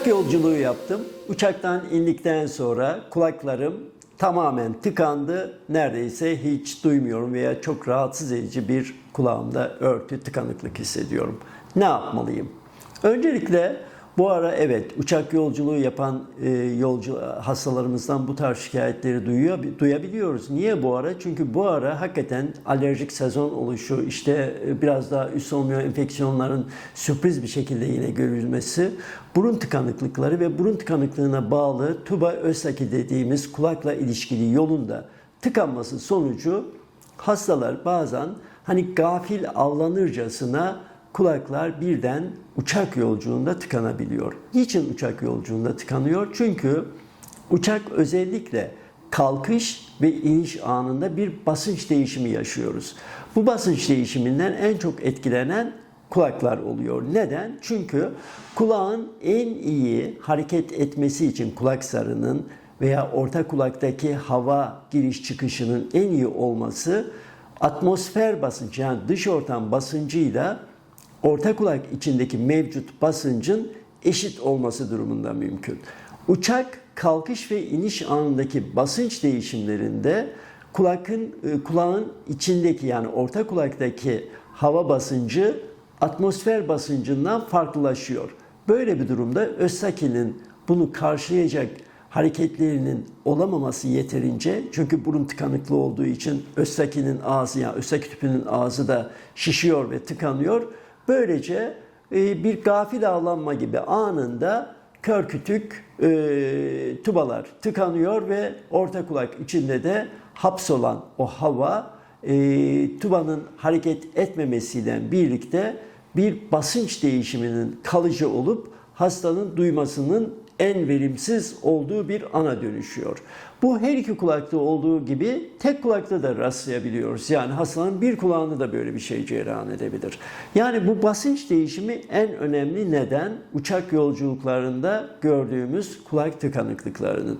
Uçak yolculuğu yaptım. Uçaktan indikten sonra kulaklarım tamamen tıkandı. Neredeyse hiç duymuyorum veya çok rahatsız edici bir kulağımda örtü tıkanıklık hissediyorum. Ne yapmalıyım? Öncelikle bu ara evet uçak yolculuğu yapan e, yolcu hastalarımızdan bu tarz şikayetleri duyuyor, duyabiliyoruz. Niye bu ara? Çünkü bu ara hakikaten alerjik sezon oluşu, işte e, biraz daha üst solunum enfeksiyonların sürpriz bir şekilde yine görülmesi, burun tıkanıklıkları ve burun tıkanıklığına bağlı tuba östaki dediğimiz kulakla ilişkili yolunda tıkanması sonucu hastalar bazen hani gafil avlanırcasına kulaklar birden uçak yolculuğunda tıkanabiliyor. Niçin uçak yolculuğunda tıkanıyor? Çünkü uçak özellikle kalkış ve iniş anında bir basınç değişimi yaşıyoruz. Bu basınç değişiminden en çok etkilenen kulaklar oluyor. Neden? Çünkü kulağın en iyi hareket etmesi için kulak zarının veya orta kulaktaki hava giriş çıkışının en iyi olması atmosfer basıncı yani dış ortam basıncıyla orta kulak içindeki mevcut basıncın eşit olması durumunda mümkün. Uçak kalkış ve iniş anındaki basınç değişimlerinde kulakın e, kulağın içindeki yani orta kulaktaki hava basıncı atmosfer basıncından farklılaşıyor. Böyle bir durumda Özsaki'nin bunu karşılayacak hareketlerinin olamaması yeterince çünkü burun tıkanıklı olduğu için Özsaki'nin ağzı yani Özsaki tüpünün ağzı da şişiyor ve tıkanıyor. Böylece e, bir gafil avlanma gibi anında kör kütük e, tubalar tıkanıyor ve orta kulak içinde de hapsolan o hava e, tubanın hareket etmemesiyle birlikte bir basınç değişiminin kalıcı olup hastanın duymasının en verimsiz olduğu bir ana dönüşüyor. Bu her iki kulakta olduğu gibi tek kulakta da rastlayabiliyoruz. Yani hastanın bir kulağında da böyle bir şey cereyan edebilir. Yani bu basınç değişimi en önemli neden uçak yolculuklarında gördüğümüz kulak tıkanıklıklarının.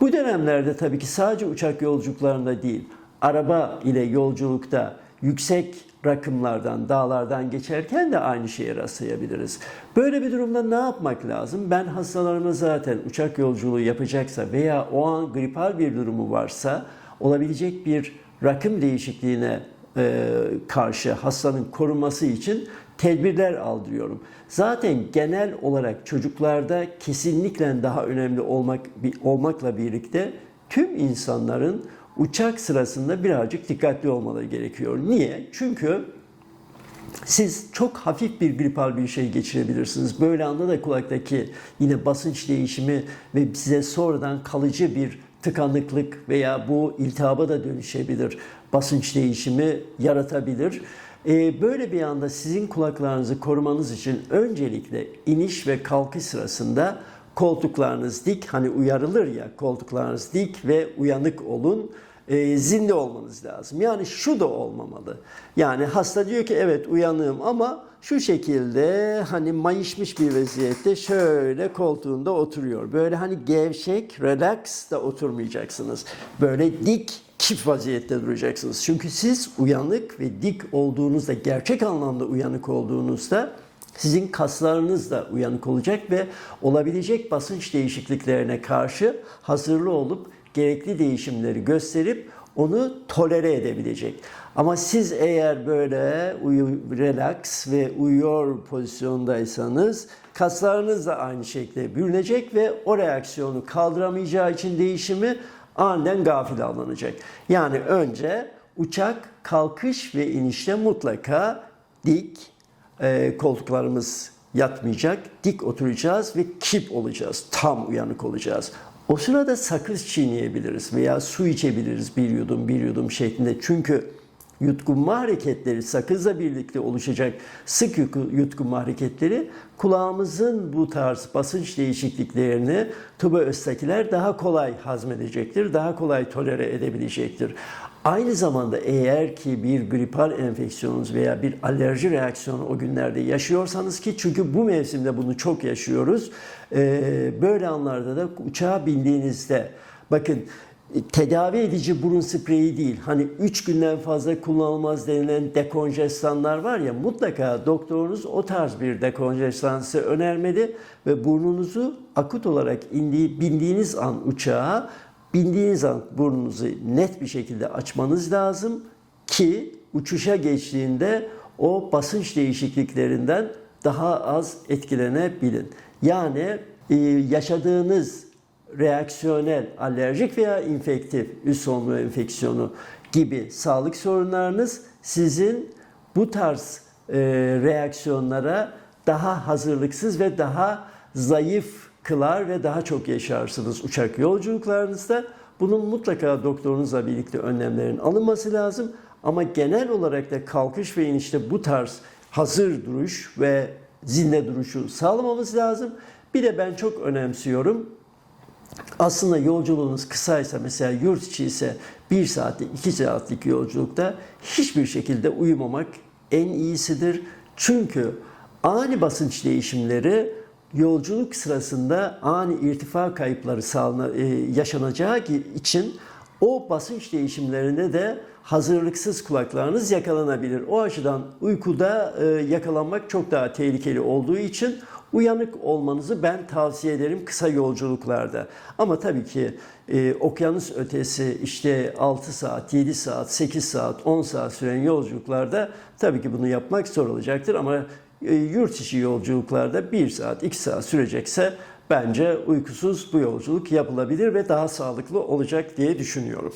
Bu dönemlerde tabii ki sadece uçak yolculuklarında değil, araba ile yolculukta yüksek rakımlardan, dağlardan geçerken de aynı şeye rastlayabiliriz. Böyle bir durumda ne yapmak lazım? Ben hastalarıma zaten uçak yolculuğu yapacaksa veya o an gripal bir durumu varsa olabilecek bir rakım değişikliğine e, karşı hastanın korunması için tedbirler aldırıyorum. Zaten genel olarak çocuklarda kesinlikle daha önemli olmak olmakla birlikte tüm insanların uçak sırasında birazcık dikkatli olmaları gerekiyor. Niye? Çünkü siz çok hafif bir gripal bir şey geçirebilirsiniz. Böyle anda da kulaktaki yine basınç değişimi ve size sonradan kalıcı bir tıkanıklık veya bu iltihaba da dönüşebilir. Basınç değişimi yaratabilir. Ee, böyle bir anda sizin kulaklarınızı korumanız için öncelikle iniş ve kalkış sırasında koltuklarınız dik hani uyarılır ya koltuklarınız dik ve uyanık olun e, zinde olmanız lazım. Yani şu da olmamalı. Yani hasta diyor ki evet uyanığım ama şu şekilde hani mayışmış bir vaziyette şöyle koltuğunda oturuyor. Böyle hani gevşek, relax da oturmayacaksınız. Böyle dik çift vaziyette duracaksınız. Çünkü siz uyanık ve dik olduğunuzda, gerçek anlamda uyanık olduğunuzda sizin kaslarınız da uyanık olacak ve olabilecek basınç değişikliklerine karşı hazırlı olup gerekli değişimleri gösterip onu tolere edebilecek. Ama siz eğer böyle uyu, relax ve uyuyor pozisyondaysanız kaslarınız da aynı şekilde bürünecek ve o reaksiyonu kaldıramayacağı için değişimi aniden gafil avlanacak. Yani önce uçak kalkış ve inişte mutlaka dik e, koltuklarımız yatmayacak, dik oturacağız ve kip olacağız, tam uyanık olacağız. O sırada sakız çiğneyebiliriz veya su içebiliriz bir yudum bir yudum şeklinde. Çünkü yutkunma hareketleri sakızla birlikte oluşacak sık yutkunma hareketleri kulağımızın bu tarz basınç değişikliklerini tuba östakiler daha kolay hazmedecektir, daha kolay tolere edebilecektir. Aynı zamanda eğer ki bir gripal enfeksiyonunuz veya bir alerji reaksiyonu o günlerde yaşıyorsanız ki çünkü bu mevsimde bunu çok yaşıyoruz. Böyle anlarda da uçağa bindiğinizde bakın tedavi edici burun spreyi değil. Hani 3 günden fazla kullanılmaz denilen dekonjestanlar var ya mutlaka doktorunuz o tarz bir dekonjestan size önermeli ve burnunuzu akut olarak indiği, bindiğiniz an uçağa bindiğiniz an burnunuzu net bir şekilde açmanız lazım ki uçuşa geçtiğinde o basınç değişikliklerinden daha az etkilenebilin. Yani e, yaşadığınız reaksiyonel, alerjik veya infektif üst solunum enfeksiyonu gibi sağlık sorunlarınız sizin bu tarz e, reaksiyonlara daha hazırlıksız ve daha zayıf kılar ve daha çok yaşarsınız uçak yolculuklarınızda. Bunun mutlaka doktorunuzla birlikte önlemlerin alınması lazım. Ama genel olarak da kalkış ve inişte bu tarz hazır duruş ve zinde duruşu sağlamamız lazım. Bir de ben çok önemsiyorum. Aslında yolculuğunuz kısaysa mesela yurt içi ise 1 saatlik 2 saatlik yolculukta hiçbir şekilde uyumamak en iyisidir. Çünkü ani basınç değişimleri yolculuk sırasında ani irtifa kayıpları sağlana, e, yaşanacağı için o basınç değişimlerinde de hazırlıksız kulaklarınız yakalanabilir. O açıdan uykuda e, yakalanmak çok daha tehlikeli olduğu için uyanık olmanızı ben tavsiye ederim kısa yolculuklarda. Ama tabii ki e, okyanus ötesi işte 6 saat, 7 saat, 8 saat, 10 saat süren yolculuklarda tabii ki bunu yapmak zor olacaktır. Ama yurt içi yolculuklarda 1 saat, 2 saat sürecekse bence uykusuz bu yolculuk yapılabilir ve daha sağlıklı olacak diye düşünüyorum.